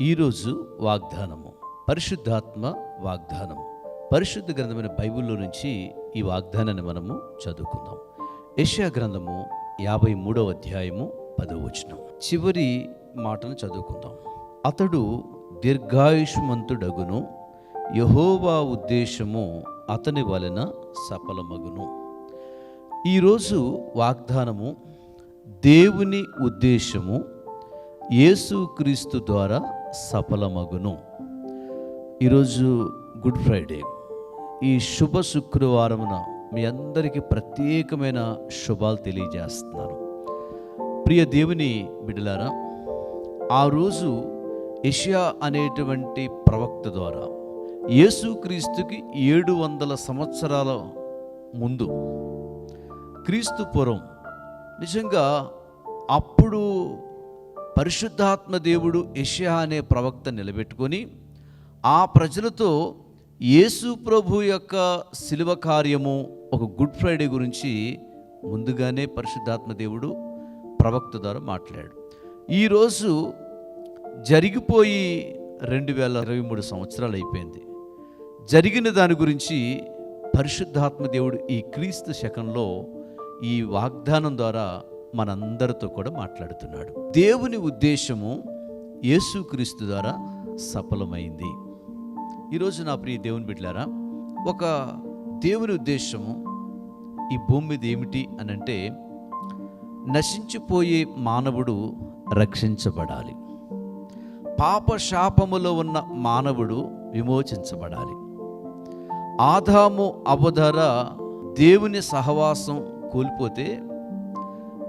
ఈరోజు వాగ్దానము. పరిశుద్ధాత్మ వాగ్దానము. పరిశుద్ధ గ్రంథమైన బైబిల్లో నుంచి ఈ వాగ్దానాన్ని మనము చదువుకుందాం. యష్యా గ్రంథము యాభై మూడవ అధ్యాయము పదవ వచనం. చివరి మాటను చదువుకుందాం. అతడు దీర్ఘాయుష్మంతుడగును. యహోవా ఉద్దేశము అతని వలన సఫలమగును. ఈరోజు వాగ్దానము దేవుని ఉద్దేశము యేసుక్రీస్తు ద్వారా సఫలమగును. ఈరోజు గుడ్ ఫ్రైడే. ఈ శుభ శుక్రవారమున మీ అందరికీ ప్రత్యేకమైన శుభాలు తెలియజేస్తున్నాను. ప్రియ దేవుని బిడ్డలారా ఆ రోజు యెషయా అనేటువంటి ప్రవక్త ద్వారా యేసుక్రీస్తుకి ఏడు వందల సంవత్సరాల ముందు క్రీస్తు పూర్వం నిజంగా అప్పుడు పరిశుద్ధాత్మ దేవుడు యెషయా అనే ప్రవక్త నిలబెట్టుకొని ఆ ప్రజలతో యేసు ప్రభు యొక్క శిలువ కార్యము ఒక గుడ్ ఫ్రైడే గురించి ముందుగానే పరిశుద్ధాత్మ దేవుడు ప్రవక్త ద్వారా మాట్లాడాడు. ఈరోజు జరిగిపోయి రెండు వేల ఇరవై మూడు సంవత్సరాలు అయిపోయింది. జరిగిన దాని గురించి పరిశుద్ధాత్మ దేవుడు ఈ క్రీస్తు శకంలో ఈ వాగ్దానం ద్వారా మనందరితో కూడా మాట్లాడుతున్నాడు. దేవుని ఉద్దేశము యేసుక్రీస్తు ద్వారా సఫలమైంది. ఈరోజు నా ప్రియ దేవుని బిడ్డారా ఒక దేవుని ఉద్దేశము ఈ భూమి మీద ఏమిటి అని అంటే నశించిపోయే మానవుడు రక్షించబడాలి. పాప శాపములో ఉన్న మానవుడు విమోచించబడాలి. ఆదాము అవధర దేవుని సహవాసం కోల్పోతే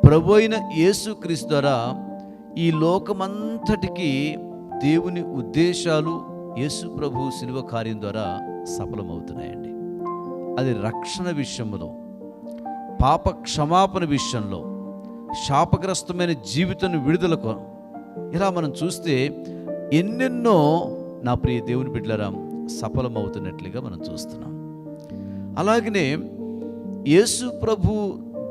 ప్రభు అయిన యేసుక్రీస్తు ద్వారా ఈ లోకమంతటికి దేవుని ఉద్దేశాలు యేసు ప్రభు శిలువ కార్యం ద్వారా సఫలమవుతున్నాయండి. అది రక్షణ విషయంలో పాప క్షమాపణ విషయంలో శాపగ్రస్తమైన జీవితం విడుదలకు ఇలా మనం చూస్తే ఎన్నెన్నో నా ప్రియ దేవుని బిడ్డలరా సఫలమవుతున్నట్లుగా మనం చూస్తున్నాం. అలాగనే యేసు ప్రభు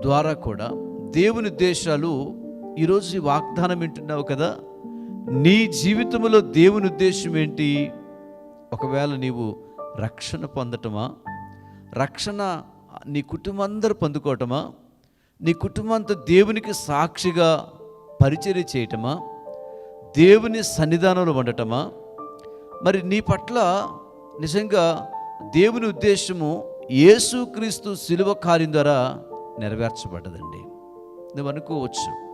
ద్వారా కూడా దేవుని ఉద్దేశాలు ఈరోజు ఈ వాగ్దానం వింటున్నావు కదా? నీ జీవితంలో దేవుని ఉద్దేశం ఏంటి? ఒకవేళ నీవు రక్షణ పొందటమా? రక్షణ నీ కుటుంబం అందరూ పొందుకోవటమా? నీ కుటుంబం అంతా దేవునికి సాక్షిగా పరిచర్య చేయటమా? దేవుని సన్నిధానంలో ఉండటమా? మరి నీ పట్ల నిజంగా దేవుని ఉద్దేశము యేసుక్రీస్తు శిలువ కార్యం ద్వారా నెరవేర్చబడ్డదండి. నువ్వు అనుకోవచ్చు.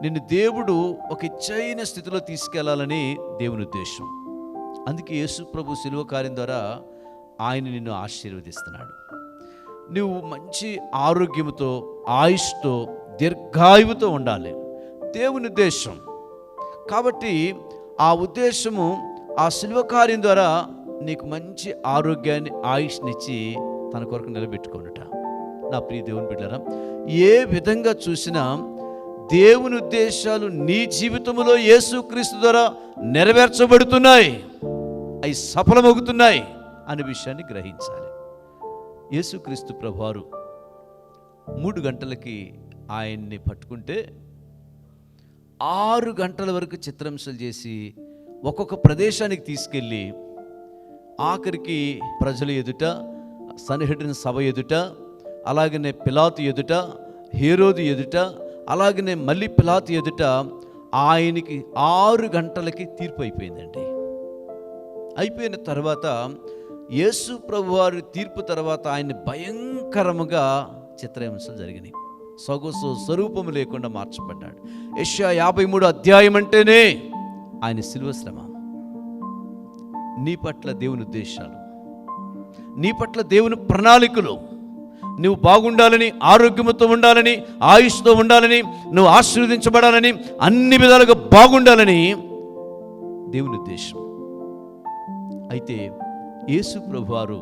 నిన్ను దేవుడు ఒక ఇచ్చైన స్థితిలో తీసుకెళ్ళాలని దేవుని ఉద్దేశం. అందుకే యేసు ప్రభు సిలువ కార్యం ద్వారా ఆయన నిన్ను ఆశీర్వదిస్తున్నాడు. నువ్వు మంచి ఆరోగ్యంతో ఆయుష్తో దీర్ఘాయువుతో ఉండాలి. దేవుని ఉద్దేశం. కాబట్టి ఆ ఉద్దేశము ఆ శిల్వ కార్యం ద్వారా నీకు మంచి ఆరోగ్యాన్ని ఆయుష్నిచ్చి తన కొరకు నిలబెట్టుకోనట. నా ప్రియ దేవుని బిడ్డరా ఏ విధంగా చూసినా దేవుని ఉద్దేశాలు నీ జీవితంలో యేసుక్రీస్తు ద్వారా నెరవేర్చబడుతున్నాయి అవి సఫలమవుతున్నాయి అనే విషయాన్ని గ్రహించాలి. యేసుక్రీస్తు ప్రభువారు మూడు గంటలకి ఆయన్ని పట్టుకుంటే ఆరు గంటల వరకు చిత్రంశలు చేసి ఒక్కొక్క ప్రదేశానికి తీసుకెళ్ళి ఆఖరికి ప్రజల ఎదుట సన్హెడ్రిన్ సభ ఎదుట అలాగనే పిలాతు ఎదుట హీరోది ఎదుట అలాగనే మళ్ళీ పిలాతు ఎదుట ఆయనకి ఆరు గంటలకి తీర్పు అయిపోయిందండి. అయిపోయిన తర్వాత యేసు ప్రభువారి తీర్పు తర్వాత ఆయన్ని భయంకరముగా చిత్రహింసలు జరిగినాయి. సొగసు స్వరూపము లేకుండా మార్చబడ్డాడు. యెషయా యాభై మూడు అధ్యాయం అంటేనే ఆయన శిలువ శ్రమ. నీ పట్ల దేవుని ఉద్దేశాలు నీ పట్ల దేవుని ప్రణాళికలు నువ్వు బాగుండాలని ఆరోగ్యంతో ఉండాలని ఆయుష్తో ఉండాలని నువ్వు ఆశీర్వదించబడాలని అన్ని విధాలుగా బాగుండాలని దేవుని ఉద్దేశం. అయితే యేసు ప్రభువారు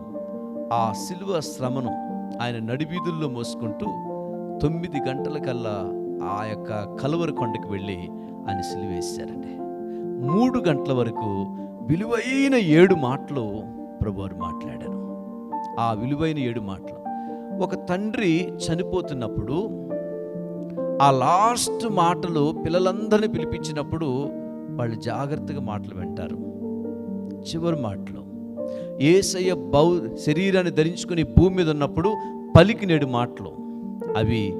ఆ శిలువ శ్రమను ఆయన నడివీధుల్లో మోసుకుంటూ తొమ్మిది గంటలకల్లా ఆ యొక్క కలువరి కొండకు వెళ్ళి ఆయన సిలువేశారండి మూడు గంటల వరకు విలువైన ఏడు మాటలు ప్రభువారు మాట్లాడారు. ఆ విలువైన ఏడు మాటలు ఒక తండ్రి చనిపోతున్నప్పుడు ఆ లాస్ట్ మాటలు పిల్లలందరినీ పిలిపించినప్పుడు వాళ్ళు జాగ్రత్తగా మాటలు వింటారు. చివరి మాటలు. ఏసయ్య బౌ శరీరాన్ని ధరించుకుని భూమి మీద ఉన్నప్పుడు పలికినేడు మాటలు. అవి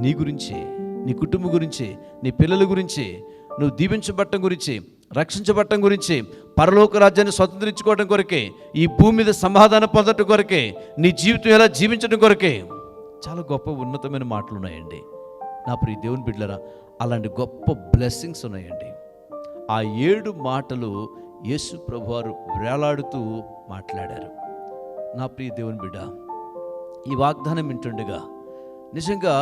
నీ గురించే నీ కుటుంబం గురించే నీ పిల్లల గురించే నువ్వు దీవించబట్టం గురించి రక్షించబట్టం గురించి పరలోక రాజ్యాన్ని స్వతంత్రించుకోవడం కొరకే ఈ భూమి మీద సమాధానం పొందటం కొరకే నీ జీవితం ఎలా జీవించడం కొరకే. చాలా గొప్ప ఉన్నతమైన మాటలు ఉన్నాయండి. నా ప్రియ దేవుని బిడ్డలరా అలాంటి గొప్ప బ్లెస్సింగ్స్ ఉన్నాయండి. ఆ ఏడు మాటలు యేసు ప్రభువారు వేలాడుతూ మాట్లాడారు. నా ప్రియ దేవుని బిడ్డ ఈ వాగ్దానం వింటుండగా నిజంగా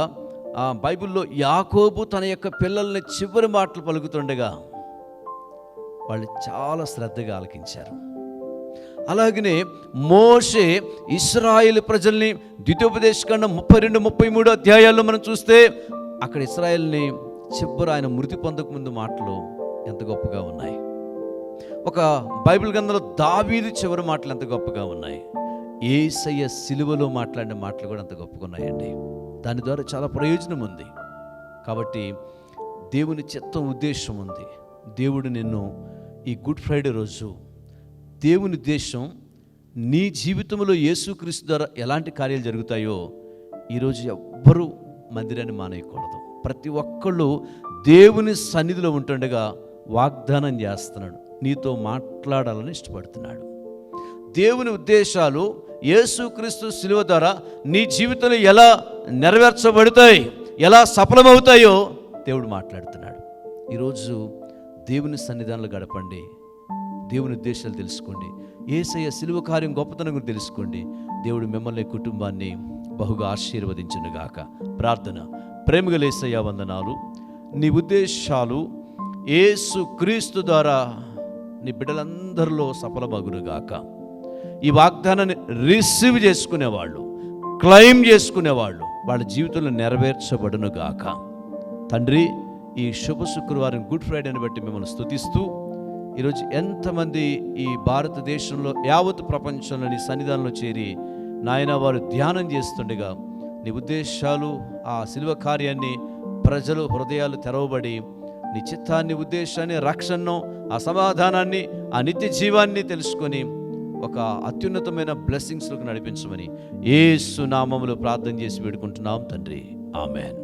బైబిల్లో యాకోబు తన యొక్క పిల్లల్ని చివరి మాటలు పలుకుతుండగా వాళ్ళు చాలా శ్రద్ధగా ఆలకించారు. అలాగనే మోషే ఇస్రాయేల్ ప్రజల్ని ద్వితోపదేశకాండం ముప్పై రెండు ముప్పై మూడు అధ్యాయాల్లో మనం చూస్తే అక్కడ ఇస్రాయేల్ని చివరి ఆయన మృతి పొందకముందు మాటలు ఎంత గొప్పగా ఉన్నాయి. ఒక బైబిల్ గ్రంథంలో దావీదు చివరి మాటలు ఎంత గొప్పగా ఉన్నాయి. ఏసయ్య సిలువలో మాట్లాడిన మాటలు కూడా అంత గొప్పగా ఉన్నాయండి. దాని ద్వారా చాలా ప్రయోజనం ఉంది. కాబట్టి దేవుని చిత్తం ఉద్దేశం ఉంది. దేవుడు నిన్ను ఈ గుడ్ ఫ్రైడే రోజు దేవుని ఉద్దేశం నీ జీవితంలో యేసుక్రీస్తు ద్వారా ఎలాంటి కార్యాలు జరుగుతాయో ఈరోజు ఎవ్వరూ మందిరాన్ని మానేయకూడదు. ప్రతి ఒక్కళ్ళు దేవుని సన్నిధిలో ఉంటుండగా వాగ్దానం చేస్తున్నాడు. నీతో మాట్లాడాలని ఇష్టపడుతున్నాడు. దేవుని ఉద్దేశాలు యేసుక్రీస్తు శిలువ ద్వారా నీ జీవితంలో ఎలా నెరవేర్చబడతాయి ఎలా సఫలమవుతాయో దేవుడు మాట్లాడుతున్నాడు. ఈరోజు దేవుని సన్నిధానంలో గడపండి. దేవుని ఉద్దేశాలు తెలుసుకోండి. ఏసయ్య సిలువ కార్యం గొప్పతనం గురించి తెలుసుకోండి. దేవుడు మిమ్మల్ని కుటుంబాన్ని బహుగా ఆశీర్వదించునుగాక. ప్రార్థన. ప్రేమగలేసయ్య వందనాలు. నీ ఉద్దేశాలు ఏసు క్రీస్తు ద్వారా నీ బిడ్డలందరిలో సఫలమగునుగాక. ఈ వాగ్దానాన్ని రిసీవ్ చేసుకునేవాళ్ళు క్లెయిమ్ చేసుకునేవాళ్ళు వాళ్ళ జీవితంలో నెరవేర్చబడునుగాక. తండ్రి ఈ శుభ శుక్రవారం గుడ్ ఫ్రైడేని బట్టి మిమ్మల్ని స్తుతిస్తూ ఈరోజు ఎంతమంది ఈ భారతదేశంలో యావత్ ప్రపంచంలో నీ సన్నిధానంలో చేరి నాయన వారు ధ్యానం చేస్తుండగా నీ ఉద్దేశాలు ఆ శిల్వ కార్యాన్ని ప్రజలు హృదయాలు తెరవబడి నీ చిత్తాన్ని ఉద్దేశాన్ని రక్షణను ఆ సమాధానాన్ని ఆ నిత్య జీవాన్ని తెలుసుకొని ఒక అత్యున్నతమైన బ్లెస్సింగ్స్లోకి నడిపించమని ఏ సునామములు ప్రార్థన చేసి వేడుకుంటున్నాం తండ్రి. ఆమెన్.